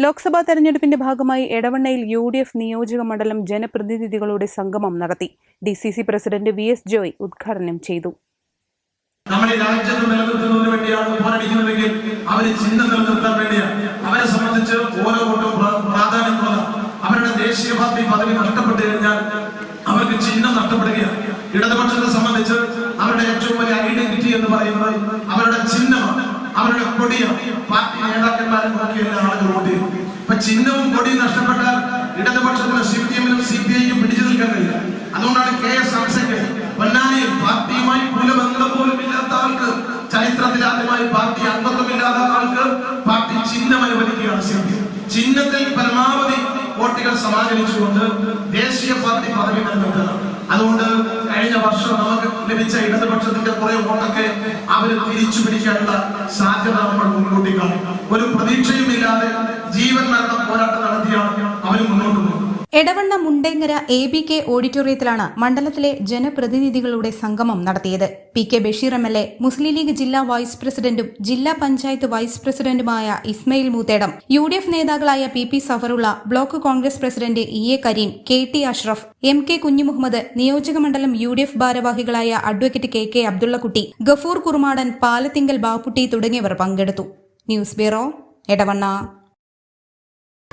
ലോക്സഭാ തെരഞ്ഞെടുപ്പിന്റെ ഭാഗമായി എടവണ്ണയിൽ U D F നിയോജക മണ്ഡലം ജനപ്രതിനിധികളുടെ സംഗമം നടത്തി. D C C president V S Joy ഉദ്ഘാടനം ചെയ്തു. നമ്മുടെ രാജ്യത്ത് നിലനിർത്തുന്നതിന് വേണ്ടിയാണ് പോരടിക്കുന്നതെങ്കിൽ അവരെ ചിഹ്നം നിലനിർത്താൻ വേണ്ടിയാണ്. അവരെ സംബന്ധിച്ച് ഓരോ വോട്ടും പ്ര- അവരുടെ ദേശീയ പാർട്ടി പദവി നഷ്ടപ്പെട്ടു കഴിഞ്ഞാൽ അവർക്ക് ചിഹ്നം നഷ്ടപ്പെടുകയാണ്. ഇടതുപക്ഷത്തെ സംബന്ധിച്ച് അവരുടെ ഏറ്റവും വലിയ ഐഡന്റിറ്റി എന്ന് പറയുന്നത് അവരുടെ അവരുടെ കൊടിയും പാർട്ടി നേതാക്കന്മാരെ നോക്കിയല്ല ആളുകൾ വോട്ട് ചെയ്യും ഇപ്പൊ ചിഹ്നവും കൊടിയും നഷ്ടപ്പെട്ടാൽ ഇടതുപക്ഷത്തിന് സി പി എമ്മിനും സി പി ഐക്കും പിടിച്ചു നിൽക്കാൻ കഴിയില്ല. അതുകൊണ്ടാണ് കെ എസ് ഹംസയ്ക്ക് പൊന്നാനിയിൽ പാർട്ടിയുമായി കുലബന്ധം പോലും ഇല്ലാത്ത ആൾക്ക് ചരിത്രത്തിൽ ആദ്യമായി പാർട്ടി അംഗത്വമില്ലാത്ത ആൾക്ക് പാർട്ടി ചിഹ്നം അനുവദിക്കുകയാണ് സി പി ചിഹ്നത്തിൽ പരമാവധി വോട്ടുകൾ സമാഹരിച്ചുകൊണ്ട് ദേശീയ പാർട്ടി പദവി നൽകുന്നത് അതുകൊണ്ട് കഴിഞ്ഞ വർഷം നമുക്ക് ലഭിച്ച ഇടതുപക്ഷത്തിന്റെ കുറെ വോട്ടൊക്കെ അവർ തിരിച്ചു പിടിക്കാനുള്ള സാധ്യത നമ്മൾ മുൻകൂട്ടി കാണും. ഒരു പ്രതീക്ഷയുമില്ലാതെ ജീവൻ മരണ പോരാട്ടം പോകുന്നത് Edavanna Mundengara A B K ഓഡിറ്റോറിയത്തിലാണ് മണ്ഡലത്തിലെ ജനപ്രതിനിധികളുടെ സംഗമം നടത്തിയത്. P K Basheer M L A Muslim League ജില്ലാ വൈസ് പ്രസിഡന്റും ജില്ലാ പഞ്ചായത്ത് വൈസ് പ്രസിഡന്റുമായ Ismail Moothedam U D F നേതാക്കളായ P P Safarulla block Congress president E A Kareem K T Ashraf M K Kunhumuhammed നിയോജകമണ്ഡലം യു ഡി എഫ് ഭാരവാഹികളായ advocate K K Abdullakutty Gafoor Kurumadan Palathingal Bapputty തുടങ്ങിയവർ പങ്കെടുത്തു. News bureau Edavanna.